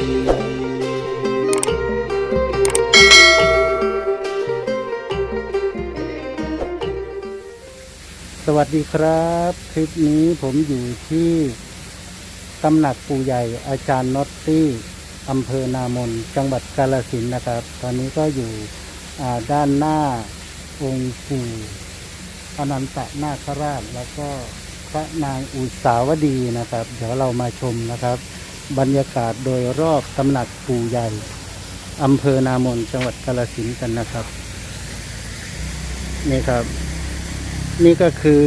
สวัสดีครับ คลิปนี้ผมอยู่ที่ตำหนักปู่ใหญ่อาจารย์น็อตตี้อำเภอนามน จังหวัดกาลสินนะครับ ตอนนี้ก็อยู่ด้านหน้าองค์ปู่อนันตนาคราชแล้วก็พระนางอุสาวดีนะครับ เดี๋ยวเรามาชมนะครับ บรรยากาศโดยรอบตำหนักปู่ใหญ่อำเภอนามนจังหวัดกาลสินกันนะครับ นี่ครับ นี่ก็คือ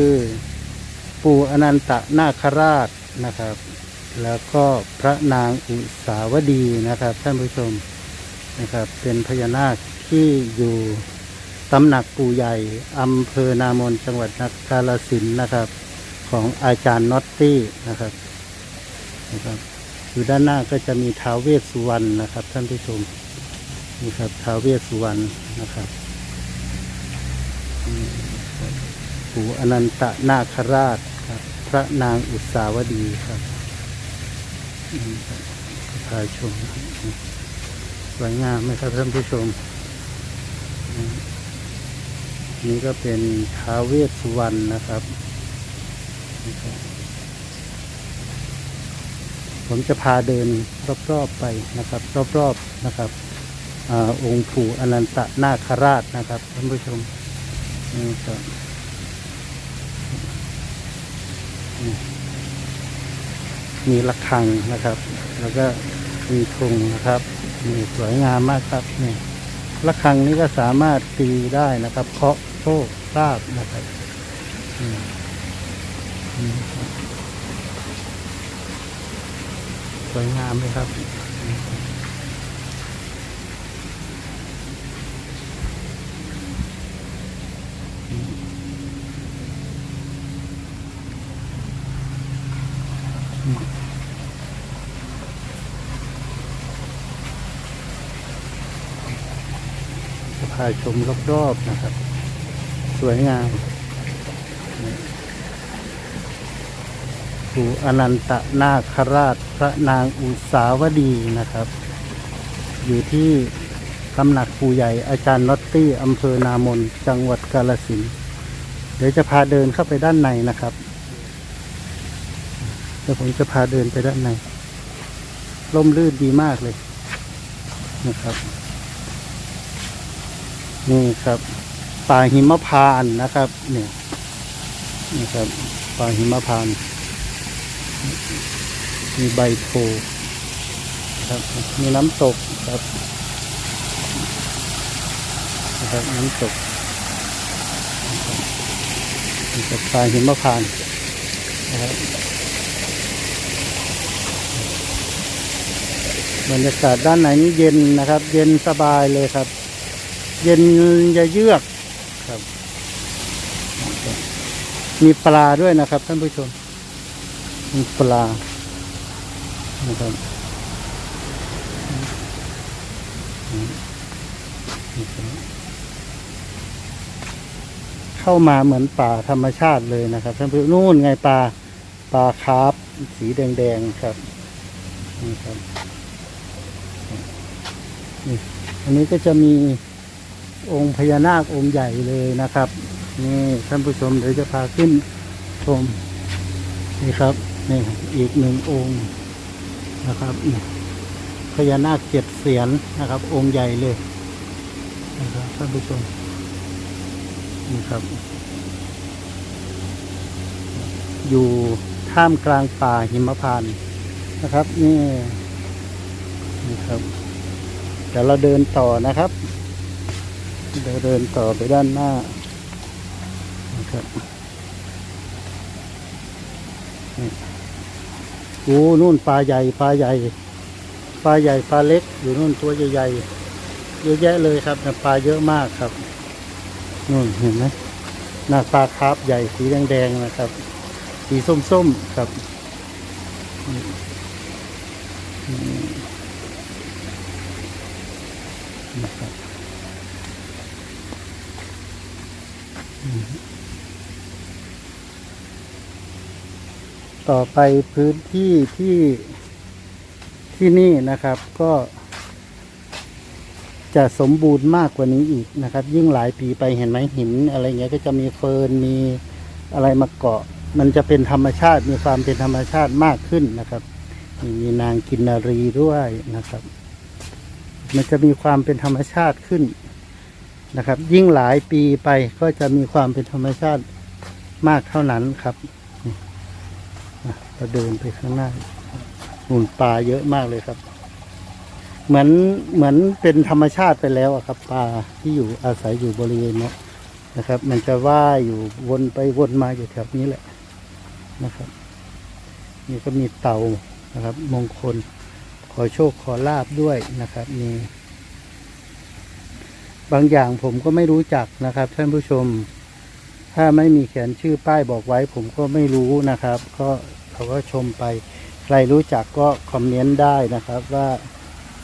ปู่อนันตนาคราชนะครับ แล้วก็พระนางอุสาวดีนะครับ ท่านผู้ชมนะครับ เป็นพญานาคที่อยู่ตำหนักปู่ใหญ่อำเภอนามนจังหวัดนกาลสินนะครับ ของอาจารย์น็อตตี้นะครับนะครับ อยู่ด้านหน้าก็จะมีท้าวเวสสุวรรณนะครับ ท่านผู้ชมนี่ครับท้าวเวสสุวรรณนะครับปู่อนันตนาคราชครับ พระนางอุสาวดีครับอืมครับพาชมสวยงามไหมครับท่านผู้ชม นี่ก็เป็นท้าวเวสสุวรรณนะครับ ผมจะพาเดินรอบๆไปนะครับ รอบๆนะครับอองค์ปู่อนันตนาคราชนะครับท่านผู้ชมนี่ครับมีระฆังนะครับ แล้วก็มีธงนะครับนี่สวยงามมากครับนี่ระฆังนี้ก็สามารถตีได้นะครับ เคาะโชคลาบนะครับอืมอืมครับ สวยงามเลยครับ จะพาชมรอบๆนะครับ สวยงาม ปู่อนันตนาคราชพระนางอุสาวดีนะครับ อยู่ที่ตำหนักปู่ใหญ่อาจารย์ลอตตี้อำเภอนามนจังหวัดกาลสินเดี๋ยวจะพาเดินเข้าไปด้านในนะครับเดี๋ยวผมจะพาเดินไปด้านในร่มรื่นดีมากเลยนะครับ นี่ครับป่าหิมพานนะครับ เนี่ยนี่ครับป่าหิมพานต์ มีใบโพครับมีน้ำตกครับนะครับน้ำตกนะครับนี่ครับป่าหิมพานต์นะครับบรรยากาศด้านในนี้เย็นนะครับ เย็นสบายเลยครับ เย็นจะเยือกครับ มีปลาด้วยนะครับท่านผู้ชม ปลานะครับเข้ามาเหมือนป่าธรรมชาติเลยนะครับท่านผู้ชมนู่นไงปลาปลาคาร์ฟสีแดงๆครับนี่ครับนี่อันนี้ก็จะมีองค์พญานาคองค์ใหญ่เลยนะครับ นี่ท่านผู้ชมเดี๋ยวจะพาขึ้นชมนี่ครับ นี่อีกหนึ่งองค์นะครับนี่พญานาคเจ็ดเสียนนะครับ องค์ใหญ่เลยนะครับท่านผู้ชมนี่ครับ อยู่ท่ามกลางป่าหิมพานต์นะครับนี่นี่ครับเดี๋ยวเราเดินต่อนะครับเดินเดินต่อไปด้านหน้านะครับนี่ โอ้นู่นปลาใหญ่ปลาใหญ่ปลาใหญ่ปลาเล็ก อยู่นู่นตัวใหญ่ๆเยอะแยะเลยครับนะปลาเยอะมากครับนู่นเห็นไหมหน้าปลาคาร์ฟใหญ่สีแดงๆนะครับ สีส้มๆครับอืมอืมนะครับ ต่อไปพื้นที่ที่ที่นี่นะครับ ก็ จะสมบูรณ์มากกว่านี้อีกนะครับ ยิ่งหลายปีไปเห็นไหมหิน อะไรเงี้ยก็จะมีเฟิร์นมีอะไรมาเกาะ มันจะเป็นธรรมชาติมีความเป็นธรรมชาติมากขึ้นนะครับ มีนางกินนารีด้วยนะครับ มันจะมีความเป็นธรรมชาติขึ้นนะครับ ยิ่งหลายปีไปก็จะมีความเป็นธรรมชาติมากเท่านั้นครับ เราเดินไปข้างหน้าหุ่นปลาเยอะมากเลยครับ เหมือนเหมือนเป็นธรรมชาติไปแล้วอะครับปลาที่อยู่อาศัยอยู่บริเวณนี้นะครับ มันจะว่ายอยู่วนไปวนมาอยู่แถวนี้แหละนะครับ นี่ก็มีเต่านะครับ มงคล ขอโชคขอลาบด้วยนะครับมีบางอย่างผมก็ไม่รู้จักนะครับ ท่านผู้ชม ถ้าไม่มีเขียนชื่อป้ายบอกไว้ ผมก็ไม่รู้นะครับ ก็เราก็ชมไป ใครรู้จักก็คอมเมนต์ได้นะครับว่า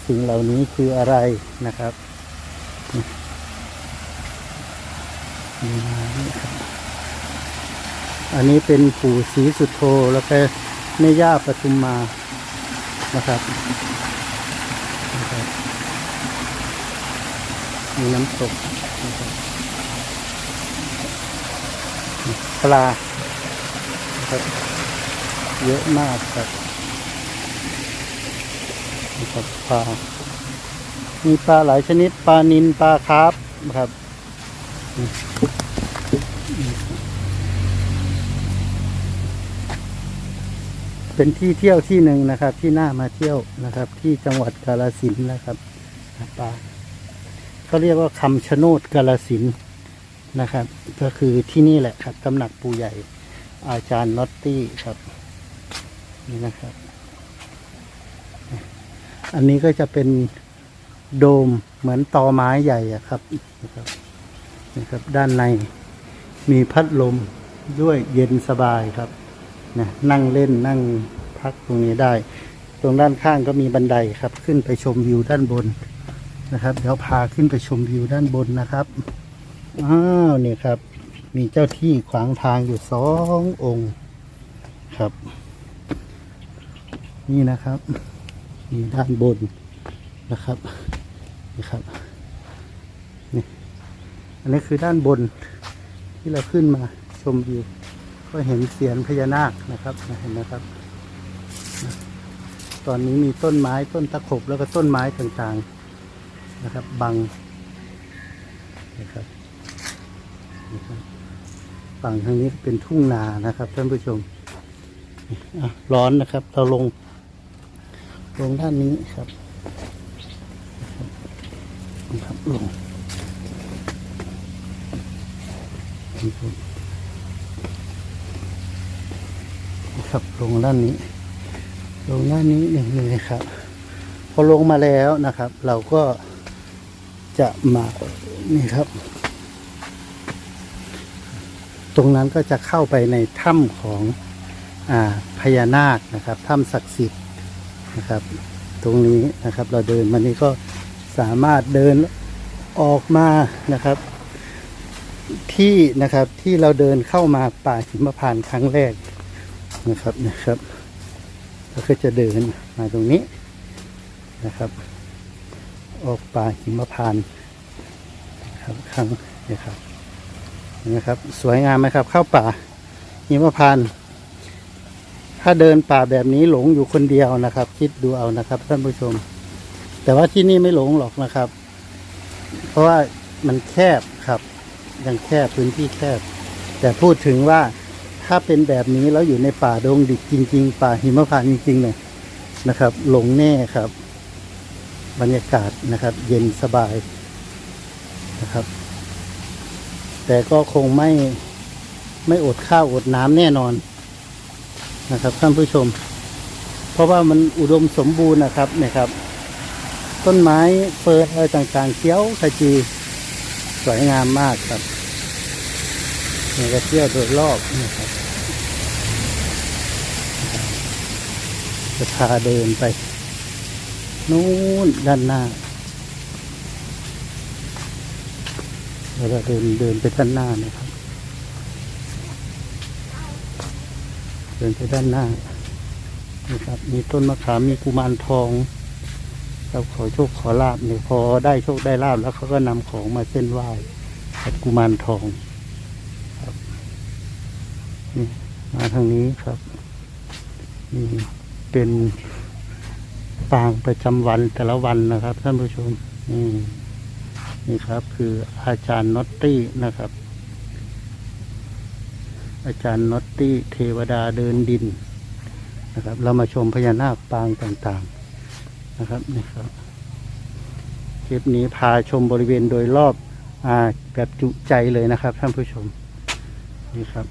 สิ่งเหล่านี้คืออะไรนะครับอันนี้เป็นปู่ศรีสุโธแล้วก็แม่ย่าปทุมมานะครับมีน้ำตกนะครับ ปลาครับเยอะมากครับนะครับปลา มีปลาหลายชนิด ปลานิลปลาคาร์ฟนะครับเป็นที่เที่ยวที่หนึ่งนะครับ ที่น่ามาเที่ยวนะครับ ที่จังหวัดกาฬสินนะครับปลาเขาเรียกว่าคำชะโนดกาฬสิน นะครับ ก็คือที่นี่แหละครับตำหนักปูใหญ่อาจารย์น็อตตี้ครับ นี่นะครับ อันนี้ก็จะเป็นโดมเหมือนตอไม้ใหญ่อะครับนะครับนะครับ ด้านในมีพัดลมด้วยเย็นสบายครับนะนั่งเล่นนั่งพักตรงนี้ได้ ตรงด้านข้างก็มีบันไดครับ ขึ้นไปชมวิวด้านบนนะครับ เดี๋ยวพาขึ้นไปชมวิวด้านบนนะครับ อ้าวเนี่ยครับ มีเจ้าที่ขวางทางอยู่สององค์ครับ นี่นะครับมีด้านบนนะครับนี่ครับนี่อันนี้คือด้านบนที่เราขึ้นมาชมวิวก็เห็นเสียนพญานาคนะครับเห็นนะครับ ตอนนี้มีต้นไม้ต้นตะขบแล้วก็ต้นไม้ต่างๆนะครับ บังนะครับ ฝั่งทางนี้เป็นทุ่งนานะครับ ท่านผู้ชมร้อนนะครับ เราลง ลงด้านนี้ครับครับลงครับลงด้านนี้ ลงด้านนี้นี่เลยครับ พอลงมาแล้วนะครับ เราก็จะมานี่ครับ รงนั้นก็จะเข้าไปในถ้ำของอพญานาคนะครับถ้ำศักดิ์สิทธิ์นะครับ ตรงนี้นะครับเราเดินมานี่ก็สามารถเดินออกมานะครับ ที่นะครับที่เราเดินเข้ามาป่าหิมพานต์ครั้งแรกนะครับนะครับเราก็จะเดินมาตรงนี้นะครับ ออกป่าหิมพานต์ครับครั้งนี้ครับ นะครับ สวยงามไหมครับ เข้าป่าหิมพานต์ถ้าเดินป่าแบบนี้หลงอยู่คนเดียวนะครับ คิดดูเอานะครับท่านผู้ชม แต่ว่าที่นี่ไม่หลงหรอกนะครับ เพราะว่ามันแคบครับยังแคบพื้นที่แคบ แต่พูดถึงว่าถ้าเป็นแบบนี้แล้วอยู่ในป่าดงดิบจริง ๆ ป่าหิมพานต์จริงๆเนี่ยนะครับ หลงแน่ครับ บรรยากาศนะครับ เย็นสบายนะครับ แต่ก็คงไม่ไม่อดข้าวอดน้ำแน่นอนนะครับท่านผู้ชม เพราะว่ามันอุดมสมบูรณ์นะครับเนี่ยครับ ต้นไม้เฟิร์นอะไรต่างๆเขียวขจี สวยงามมากครับนี่ก็เที่ยวโดยรอบนะครับจะพาเดินไป นู้นด้านหน้า เราจะเดินเดินไปด้านหน้านะครับ เดินไปด้านหน้านี่ครับ มีต้นมะขามมีกุมารทองครับขอโชคขอลาบเนี่ยพอได้โชคได้ลาบแล้วเขาก็นำของมาเส้นไหว้กับกุมารทองครับนี่มาทางนี้ครับนี่เป็นปางประจำวันแต่ละวันนะครับท่านผู้ชมนี่ นี่ครับคืออาจารย์นอตตี้นะครับ อาจารย์นอตตี้เทวดาเดินดินนะครับ เรามาชมพญานาคปางต่างๆนะครับนี่ครับคลิปนี้พาชมบริเวณโดยรอบอ่าแบบจุใจเลยนะครับ ท่านผู้ชมนี่ครับ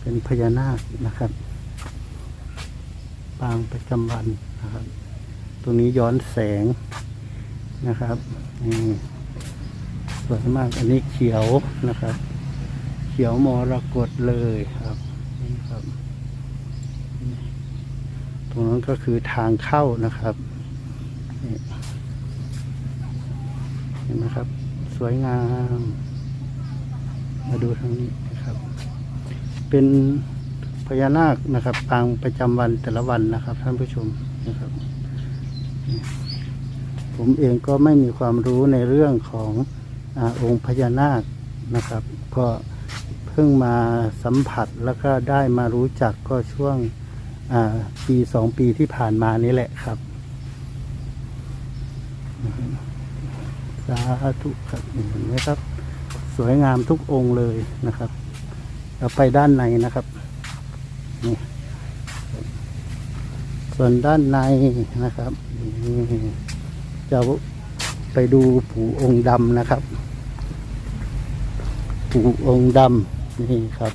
เป็นพญานาคนะครับ ปางประจำวันนะครับ ตรงนี้ย้อนแสง นะครับนี่สวยมากอันนี้เขียวนะครับ เขียวมรกตเลยครับนี่ครับ ตรงนั้นก็คือทางเข้านะครับนี่เห็นไหมครับ สวยงาม มาดูทางนี้นะครับ เป็นพญานาคนะครับปางประจำวันแต่ละวันนะครับ ท่านผู้ชมนะครับ ผมเองก็ไม่มีความรู้ในเรื่องของอองค์พญานาคนะครับ ก็เพิ่งมาสัมผัสแล้วก็ได้มารู้จักก็ช่วงปีสองปีที่ผ่านมานี้แหละครับสาธุครับเห็นไหมครับ สวยงามทุกองค์เลยนะครับ เราไปด้านในนะครับนี่ส่วนด้านในนะครับนี่ จะไปดูผูองค์ดำนะครับ ผูองค์ดำนี่ครับ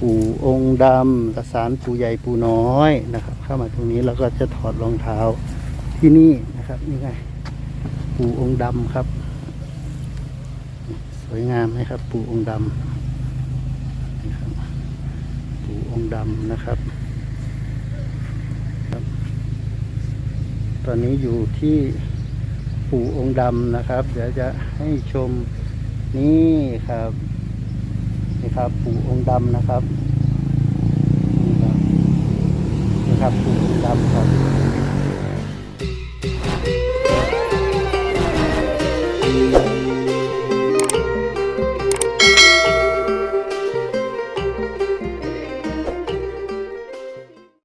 ปูองค์ดำกระสานปูใหญ่ปูน้อยนะครับ เข้ามาตรงนี้แล้วก็จะถอดรองเท้าที่นี่นะครับนี่ไงปูองค์ดำครับ สวยงามไหมครับ ปูองค์ดำนี่ครับปูองค์ดำนะครับ ตอนนี้อยู่ที่ปู่องค์ดำนะครับ เดี๋ยวจะให้ชมนี่ครับนี่ครับปู่องค์ดำนะครับนี่ครับนี่ครับปู่องค์ดำครับ